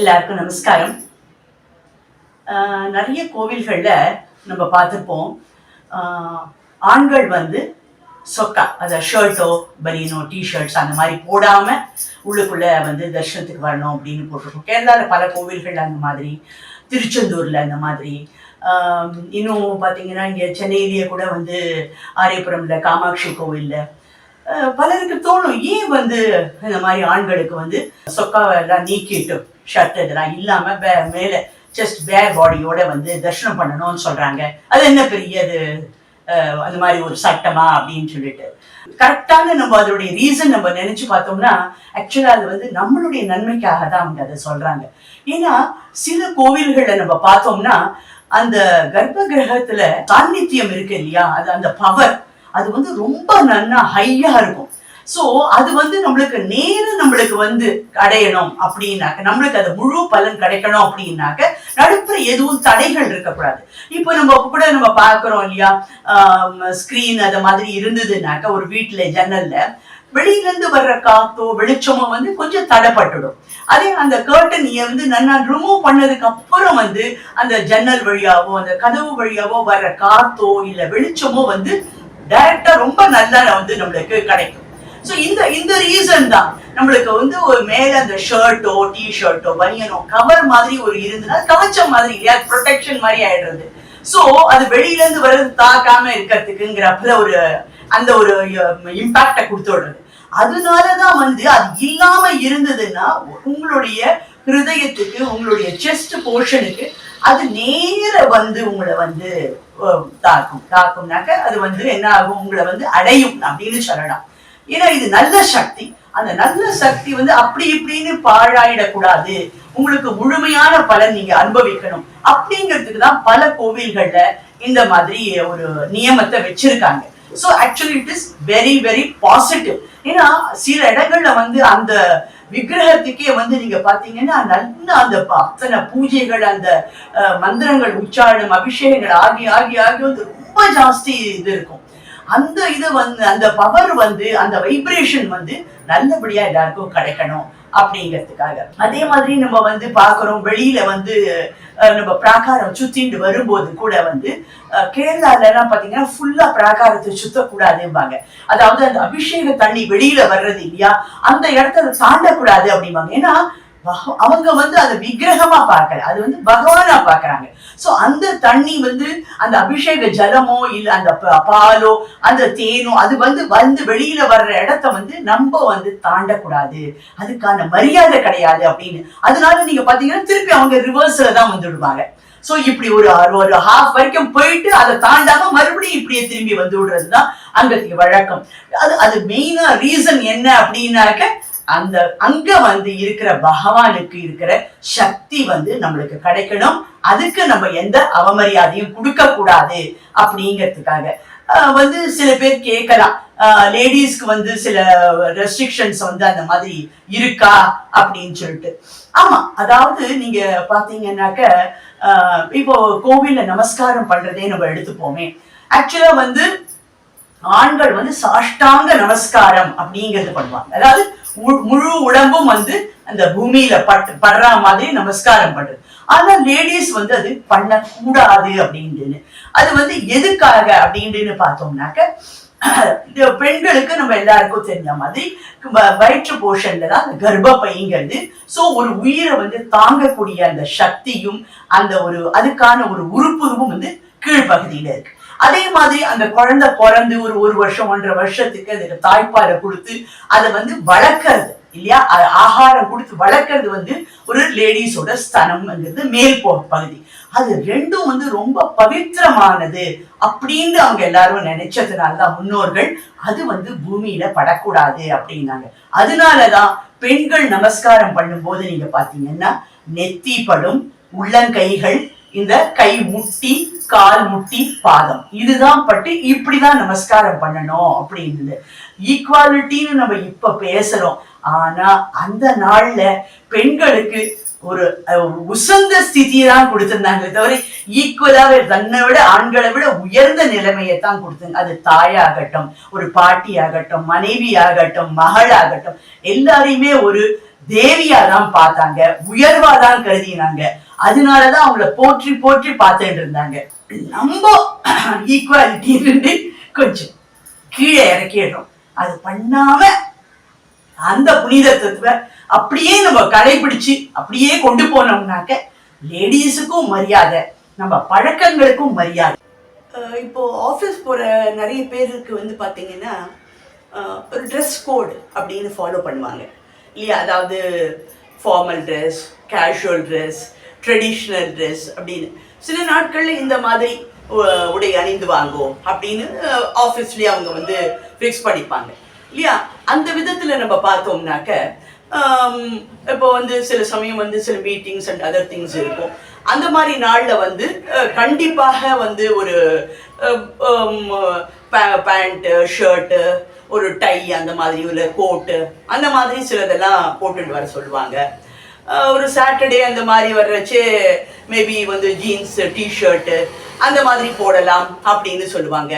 எல்லாருக்கும் நமஸ்காரம். நிறைய கோவில்களில் நம்ம பார்த்துருப்போம். ஆண்கள் வந்து சொக்கா அதை ஷர்ட்டோ பனியனோ டிஷர்ட்ஸ் அந்த மாதிரி போடாமல் உள்ளுக்குள்ளே வந்து தர்ஷனத்துக்கு வரணும் அப்படின்னு போட்டிருக்கோம். கேரளாவில் பல கோவில்கள் அந்த மாதிரி திருச்செந்தூரில் அந்த மாதிரி. இன்னும் பார்த்தீங்கன்னா இங்கே சென்னையிலேயே கூட வந்து ஆரியபுரம்ல காமாட்சி கோவிலில். பலருக்கு தோணும் ஏன் வந்து இந்த மாதிரி ஆண்களுக்கு வந்து சொக்காவை எல்லாம் நீக்கிட்டு ஷர்ட் இதெல்லாம் இல்லாம மேல ஜஸ்ட் பேர் பாடியோட வந்து தரிசனம் பண்ணணும்னு சொல்றாங்க. அது என்ன பெரிய அது அது அந்த மாதிரி ஒரு சட்டமா அப்படின்னு சொல்லிட்டு. கரெக்டான நம்ம அதோடைய ரீசன் நம்ம நினைச்சு பார்த்தோம்னா ஆக்சுவலா அது வந்து நம்மளுடைய நன்மைக்காக தான் அவங்க அதை சொல்றாங்க. ஏன்னா சில கோவில்களை நம்ம பார்த்தோம்னா அந்த கர்ப்ப கிரகத்துல சாநித்தியம் இருக்கு இல்லையா? அது அந்த பவர் அது வந்து ரொம்ப நன்னா ஹையா இருக்கும். ஸோ அது வந்து நம்மளுக்கு நேரம் நம்மளுக்கு வந்து அடையணும் அப்படின்னாக்க நம்மளுக்கு அது முழு பலன் கிடைக்கணும் அப்படின்னாக்க நடுப்புற எதுவும் தடைகள் இருக்கக்கூடாது. இப்போ நம்ம கூட நம்ம பாக்குறோம் இல்லையா? ஸ்க்ரீன் அது மாதிரி இருந்ததுனாக்க ஒரு வீட்டுல ஜன்னல்ல வெளியில இருந்து வர்ற காத்தோ வெளிச்சமோ வந்து கொஞ்சம் தடைப்பட்டுடும். அதே அந்த கர்டன் வந்து நல்லா ரிமூவ் பண்ணதுக்கு அப்புறம் வந்து அந்த ஜன்னல் வழியாவோ அந்த கதவு வழியாவோ வர்ற காத்தோ இல்ல வெளிச்சமோ வந்து டைரக்டா ரொம்ப நல்லா வந்து நம்மளுக்கு கிடைக்கும். ஸோ இந்த இந்த ரீசன் தான் நம்மளுக்கு வந்து ஒரு மேல அந்த ஷர்ட்டோ டி ஷர்ட்டோ பனியனோ கவர் மாதிரி ஒரு இருந்ததுன்னா கவச்சம் மாதிரி இல்லையா? ப்ரொடெக்ஷன் மாதிரி ஆயிடுறது. ஸோ அது வெளியில இருந்து வர்றது தாக்காம இருக்கிறதுக்குங்கிறப்பல ஒரு அந்த ஒரு இம்பாக்டை கொடுத்து விடுறது அதனாலதான் வந்து அது இல்லாம இருந்ததுன்னா உங்களுடைய ஹிருதயத்துக்கு உங்களுடைய செஸ்ட் போர்ஷனுக்கு அது நேர வந்து உங்களை வந்து தாக்கும். தாக்கும்னாக்க அது வந்து என்ன ஆகும்? உங்களை வந்து அடையும் அப்படின்னு சொல்லலாம். ஏன்னா இது நல்ல சக்தி. அந்த நல்ல சக்தி வந்து அப்படி இப்படின்னு பாழாயிடக்கூடாது. உங்களுக்கு முழுமையான பலன் நீங்க அனுபவிக்கணும். அப்படிங்கிறதுக்கு தான் பல கோவில்கள்ல இந்த மாதிரி ஒரு நியமத்தை வச்சிருக்காங்க. So actually it is very very positive ஏன்னா சில இடங்கள்ல வந்து அந்த விக்கிரகத்துக்கே வந்து நீங்க பாத்தீங்கன்னா நல்ல அந்த அத்தனை பூஜைகள் அந்த அஹ், மந்திரங்கள் உச்சாரணம் அபிஷேகங்கள் ஆகி ஆகி ஆகி வந்து ரொம்ப ஜாஸ்தி இது இருக்கும். அந்த இது வந்து அந்த பவர் வந்து அந்த வைப்ரேஷன் வந்து நல்லபடியா எல்லாருக்கும் கிடைக்கணும் அப்படிங்கிறதுக்காக. அதே மாதிரி நம்ம வந்து பார்க்குறோம் வெளியில வந்து நம்ம பிராகாரம் சுத்திட்டு வரும்போது கூட வந்து அஹ், கேரளால எல்லாம் பாத்தீங்கன்னா ஃபுல்லா பிராகாரத்தை சுத்தக்கூடாதும்பாங்க. அதாவது அந்த அபிஷேக தண்ணி வெளியில வர்றது இல்லையா? அந்த இடத்த சாண்டக்கூடாது தாண்டக்கூடாது அப்படிம்பாங்க. ஏன்னா அவங்க வந்து அதை விக்கிரகமா பார்க்கல. அது வந்து பகவானா பார்க்கறாங்க. சோ அந்த தண்ணி வந்து அந்த அபிஷேக ஜலமோ இல்ல அந்த ப- பாலோ அந்த தேனோ அது வந்து வந்து வெளியில வர்ற இடத்த வந்து நம்ம வந்து தாண்டக்கூடாது. அதுக்கான மரியாதை கிடையாது அப்படின்னு. அதனால நீங்க பாத்தீங்கன்னா திருப்பி அவங்க ரிவர்ஸ்ல தான் வந்துடுவாங்க ஸோ இப்படி ஒரு ஒரு ஹாஃப் வரைக்கும் போயிட்டு அதை தாண்டாம மறுபடியும் இப்படியே திரும்பி வந்து விடுறது தான் அங்கத்துக்கு வழக்கம். அது அது மெயினாக ரீசன் என்ன அப்படின்னாக்க அந்த அங்க வந்து இருக்கிற பகவானுக்கு இருக்கிற சக்தி வந்து நம்மளுக்கு கிடைக்கணும். அதுக்கு நம்ம எந்த அவமரியாதையும் கொடுக்க கூடாது அப்படிங்கிறதுக்காக. வந்து சில பேர் கேட்கலாம். லேடிஸ்க்கு வந்து சில ரெஸ்ட்ரிக்ஷன்ஸ் வந்து அந்த மாதிரி இருக்கா அப்படின்னு சொல்லிட்டு. ஆமா அதாவது நீங்க பாத்தீங்கன்னாக்க ஆஹ் இப்போ கோவில்ல நமஸ்காரம் பண்றதே நம்ம எடுத்துப்போமே. ஆக்சுவலா வந்து ஆண்கள் வந்து சாஷ்டாங்க நமஸ்காரம் அப்படிங்கிறது பண்ணுவாங்க. அதாவது முழு உடம்பும் வந்து அந்த பூமியில பட்டு படுற மாதிரி நமஸ்காரம் பண்றது ஆனா லேடிஸ் வந்து அது பண்ணக்கூடாது அப்படின்னு அது வந்து எதுக்காக அப்படின்னு பார்த்தோம்னாக்க இந்த பெண்களுக்கு நம்ம எல்லாருக்கும் தெரிஞ்ச மாதிரி வயிற்று போர்ஷன்ல தான் அந்த கர்ப்பப்பைங்கிறது. ஸோ ஒரு உயிரை வந்து தாங்கக்கூடிய அந்த சக்தியும் அந்த ஒரு அதுக்கான ஒரு உறுப்பும் வந்து கீழ்ப்பகுதியில இருக்கு. அதே மாதிரி அந்த குழந்தை பிறந்து ஒரு ஒரு வருஷம் ஒன்றரை வருஷத்துக்கு அதுக்கு தாய்ப்பாலை கொடுத்து அதை வந்து வளர்க்கறது இல்லையா? ஆகாரம் கொடுத்து வளர்க்கறது வந்து ஒரு லேடிஸோட ஸ்தனம்ங்கிறது மேல் பகுதி. அது ரெண்டும் வந்து ரொம்ப பவித்திரமானது அப்படின்னு அவங்க எல்லாரும் நினைச்சதுனால தான் முன்னோர்கள் அது வந்து பூமியில படக்கூடாது அப்படின்னாங்க. அதனாலதான் பெண்கள் நமஸ்காரம் பண்ணும்போது நீங்க பாத்தீங்கன்னா நெத்தி படும் உள்ளங்கைகள் இந்த கை முட்டி கால் முட்டி பாதம். இதுதான் பட்டு இப்படிதான் நமஸ்காரம் பண்ணணும் அப்படின்னு ஈக்குவாலிட்டின்னு நம்ம இப்ப பேசுறோம். ஆனா அந்த நாள்ல பெண்களுக்கு ஒரு உசந்த ஸ்திதியை தான் கொடுத்திருந்தாங்களே தவிர ஈக்குவலாக தன்னை விட ஆண்களை விட உயர்ந்த நிலைமையை தான் கொடுத்தாங்க அது தாயாகட்டும் ஒரு பாட்டி ஆகட்டும் மனைவி ஆகட்டும் மகள் ஆகட்டும் எல்லாரையுமே ஒரு தேவியா தான் பார்த்தாங்க. உயர்வா தான் கருதினாங்க. அதனாலதான் அவங்கள போற்றி போற்றி பார்த்துட்டு இருந்தாங்க. நம்ம ஈக்குவாலிட்டி கொஞ்சம் கீழே இறக்கிடுறோம் அது பண்ணாம அந்த புனிதத்துவ அப்படியே நம்ம கடைபிடிச்சு அப்படியே கொண்டு போனோம்னாக்க லேடிஸுக்கும் மரியாதை நம்ம பழக்கங்களுக்கும் மரியாதை. இப்போ ஆஃபீஸ் போகிற நிறைய பேருக்கு வந்து பார்த்தீங்கன்னா ஒரு ட்ரெஸ் கோடு அப்படின்னு ஃபாலோ பண்ணுவாங்க. இல்லையா? அதாவது formal dress casual dress traditional dress அப்படின்னு. சில நாட்களில் இந்த மாதிரி உடை அணிந்து வாங்கோ அப்படின்னு ஆஃபீஸ்லேயே அவங்க வந்து ஃபிக்ஸ் பண்ணிப்பாங்க. இல்லையா? அந்த விதத்தில் நம்ம பார்த்தோம்னாக்க இப்போ வந்து சில சமயம் வந்து சில மீட்டிங்ஸ் அண்ட் அதர் திங்ஸ் இருக்கும். அந்த மாதிரி நாளில் வந்து கண்டிப்பாக வந்து ஒரு பேண்ட்டு ஷர்ட்டு ஒரு டை அந்த மாதிரி ஒரு கோட்டு அந்த மாதிரி சிலதெல்லாம் போட்டுட்டு வர சொல்லுவாங்க. ஒரு சாட்டர்டே அந்த மாதிரி வர்றச்சு மேபி வந்து ஜீன்ஸ் டிஷர்ட்டு அந்த மாதிரி போடலாம் அப்படின்னு சொல்லுவாங்க.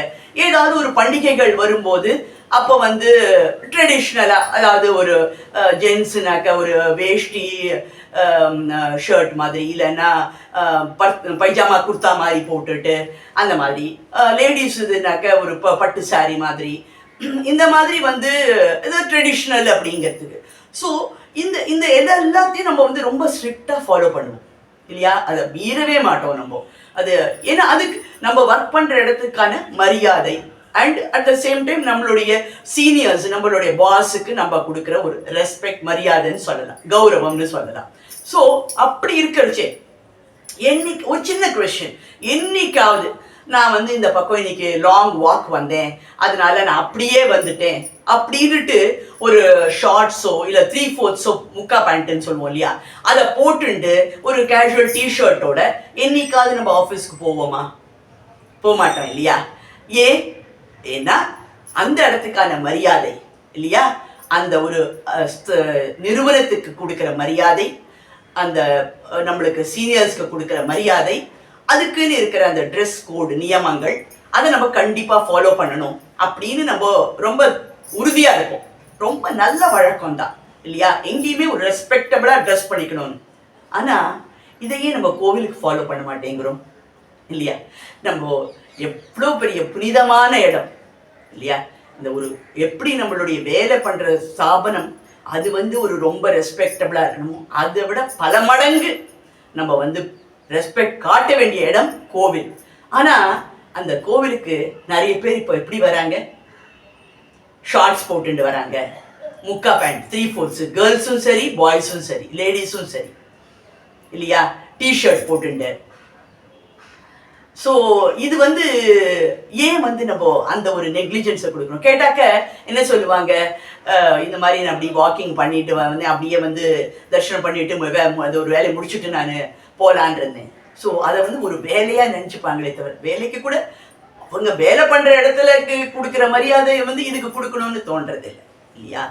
ஏதாவது ஒரு பண்டிகைகள் வரும்போது அப்போ வந்து ட்ரெடிஷ்னலாக அதாவது ஒரு ஜென்ஸுனாக்க ஒரு வேஷ்டி ஷர்ட் மாதிரி இல்லைன்னா பைஜாமா குர்த்தா மாதிரி போட்டுட்டு அந்த மாதிரி. லேடிஸ் இதுனாக்க ஒரு ப பட்டு சாரி மாதிரி. இந்த மாதிரி வந்து இது ட்ரெடிஷ்னல் அப்படிங்கிறதுக்கு. ஸோ இந்த இந்த எதை எல்லாத்தையும் நம்ம வந்து ரொம்ப ஸ்ட்ரிக்டாக ஃபாலோ பண்ணுவோம். இல்லையா? அதை மீறவே மாட்டோம் நம்ம. அது ஏன்னா அதுக்கு நம்ம ஒர்க் பண்ணுற இடத்துக்கான மரியாதை. And at the same time நம்மளுடைய சீனியர்ஸ் நம்மளுடைய பாஸுக்கு நம்ம கொடுக்குற ஒரு ரெஸ்பெக்ட் மரியாதைன்னு சொல்லலாம். கௌரவம்னு சொல்லலாம். ஸோ அப்படி இருக்கிறச்சே என்னைக்கு ஒரு சின்ன கொஷின் என்னைக்காவது நான் வந்து இந்த பக்கம் இன்னைக்கு லாங் வாக் வந்தேன். அதனால நான் அப்படியே வந்துட்டேன். அப்படின்னுட்டு ஒரு ஷார்ட்ஸோ இல்லை த்ரீ ஃபோர்த்ஸோ முக்கா பேண்ட்டுன்னு சொல்லுவோம் இல்லையா? அதை போட்டுண்டு ஒரு கேஷுவல் டிஷர்ட்டோட என்னைக்காவது நம்ம ஆஃபீஸ்க்கு போவோமா? போக மாட்டோம் இல்லையா? ஏன்? ஏன்னா அந்த இடத்துக்கான மரியாதை இல்லையா? அந்த ஒரு ஸ்த- நிறுவனத்துக்கு கொடுக்குற மரியாதை அந்த நம்மளுக்கு சீனியர்ஸ்க்கு கொடுக்குற மரியாதை அதுக்குன்னு இருக்கிற அந்த ட்ரெஸ் கோடு நியமங்கள் அதை நம்ம கண்டிப்பாக ஃபாலோ பண்ணணும் அப்படின்னு நம்ம ரொம்ப உறுதியாக இருப்போம். ரொம்ப நல்ல வழக்கம் தான் இல்லையா? எங்கேயுமே ஒரு ரெஸ்பெக்டபிளாக ட்ரெஸ் பண்ணிக்கணும்னு. ஆனால் இதையே நம்ம கோவிலுக்கு ஃபாலோ பண்ண மாட்டேங்கிறோம் இல்லையா? நம்ம எவ்வளோ பெரிய புனிதமான இடம் இல்லையா? இந்த ஒரு எப்படி நம்மளுடைய வேலை பண்ணுற ஸ்தாபனம் அது வந்து ஒரு ரொம்ப ரெஸ்பெக்டபிளாக இருக்கணும் அதை விட பல மடங்கு நம்ம வந்து ரெஸ்பெக்ட் காட்ட வேண்டிய இடம் கோவில். ஆனால் அந்த கோவிலுக்கு நிறைய பேர் இப்போ எப்படி வராங்க? ஷார்ட்ஸ் போட்டுட்டு வராங்க. முக்கா பேண்ட் த்ரீ ஃபோர்ஸு கேர்ள்ஸும் சரி பாய்ஸும் சரி லேடிஸும் சரி. இல்லையா? டிஷர்ட் போட்டுண்டு. ஸோ இது வந்து ஏன் வந்து நம்ம அந்த ஒரு நெக்லிஜென்ஸை கொடுக்கணும்? கேட்டாக்க என்ன சொல்லுவாங்க? இந்த மாதிரி நான் அப்படி வாக்கிங் பண்ணிட்டு வந்து அப்படியே வந்து தரிசனம் பண்ணிட்டு வே- அது ஒரு வேலையை முடிச்சுட்டு நான் போகலான் இருந்தேன் ஸோ அதை வந்து ஒரு வேலையாக நினச்சிப்பாங்களே தவிர வேலைக்கு கூட அவங்க வேலை பண்ணுற இடத்துல கொடுக்குற மரியாதையை வந்து இதுக்கு கொடுக்கணும்னு தோன்றது இல்லை இல்லையா?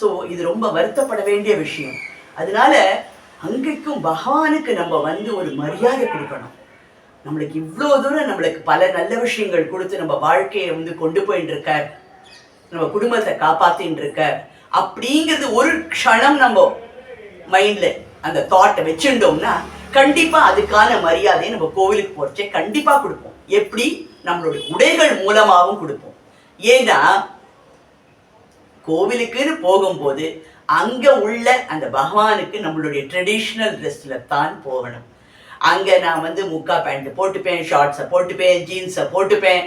ஸோ இது ரொம்ப வருத்தப்பட வேண்டிய விஷயம். அதனால அங்கேக்கும் பகவானுக்கு நம்ம வந்து ஒரு மரியாதை கொடுக்கணும். நம்மளுக்கு இவ்வளோ தூரம் நம்மளுக்கு பல நல்ல விஷயங்கள் கொடுத்து நம்ம வாழ்க்கையை வந்து கொண்டு போயின்னு இருக்கார் நம்ம குடும்பத்தை காப்பாத்தின்னு இருக்கார் அப்படிங்கிறது ஒரு க்ஷணம் நம்ம மைண்டில் அந்த தாட்டை வச்சுட்டோம்னா கண்டிப்பா அதுக்கான மரியாதையை நம்ம கோவிலுக்கு போறச்சே கண்டிப்பா கொடுப்போம். எப்படி? நம்மளுடைய உடைகள் மூலமாகவும் கொடுப்போம். ஏன்னா கோவிலுக்குன்னு போகும்போது அங்க உள்ள அந்த பகவானுக்கு நம்மளுடைய ட்ரெடிஷ்னல் ட்ரெஸ்ல தான் போகணும். அங்க நான் வந்து முக்கா பேண்ட் போட்டுப்பேன் ஷார்ட்ஸை போட்டுப்பேன் ஜீன்ஸை போட்டுப்பேன்.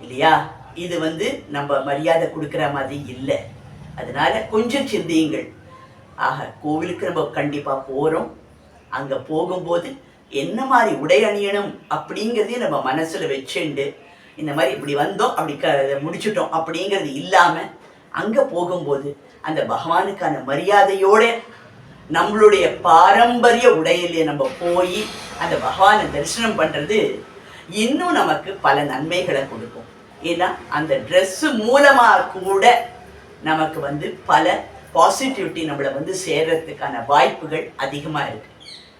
இல்லையா? இது வந்து நம்ம மரியாதை கொடுக்குற மாதிரி இல்லை. அதனால கொஞ்சம் சிந்தியுங்கள். ஆக கோவிலுக்கு நம்ம கண்டிப்பாக போகிறோம் அங்கே போகும்போது என்ன மாதிரி உடை அணியணும் அப்படிங்கிறதையும் நம்ம மனசில் வச்சுண்டு இந்த மாதிரி இப்படி வந்தோம் அப்படி க முடிச்சிட்டோம் அப்படிங்கிறது இல்லாமல் அங்கே போகும்போது அந்த பகவானுக்கான மரியாதையோட நம்மளுடைய பாரம்பரிய உடையிலே நம்ம போய் அந்த பகவானை தரிசனம் பண்ணுறது இன்னும் நமக்கு பல நன்மைகளை கொடுக்கும். ஏன்னா அந்த ட்ரெஸ்ஸு மூலமாக கூட நமக்கு வந்து பல பாசிட்டிவிட்டி நம்மளை வந்து சேர்கிறதுக்கான வாய்ப்புகள் அதிகமாக இருக்கு.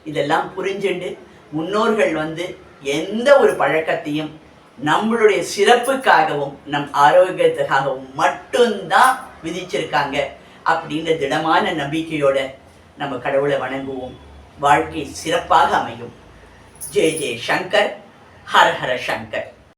இதெல்லாம் புரிஞ்சுண்டு முன்னோர்கள் வந்து எந்த ஒரு பழக்கத்தையும் நம்மளுடைய சிறப்புக்காகவும் நம் ஆரோக்கியத்துக்காகவும் மட்டும்தான் விதிச்சிருக்காங்க அப்படின்ற திடமான நம்பிக்கையோட நம்ம கடவுளை வணங்குவோம். வாழ்க்கை சிறப்பாக அமையும். ஜெய் ஜெய் சங்கர் ஹர ஹர சங்கர்.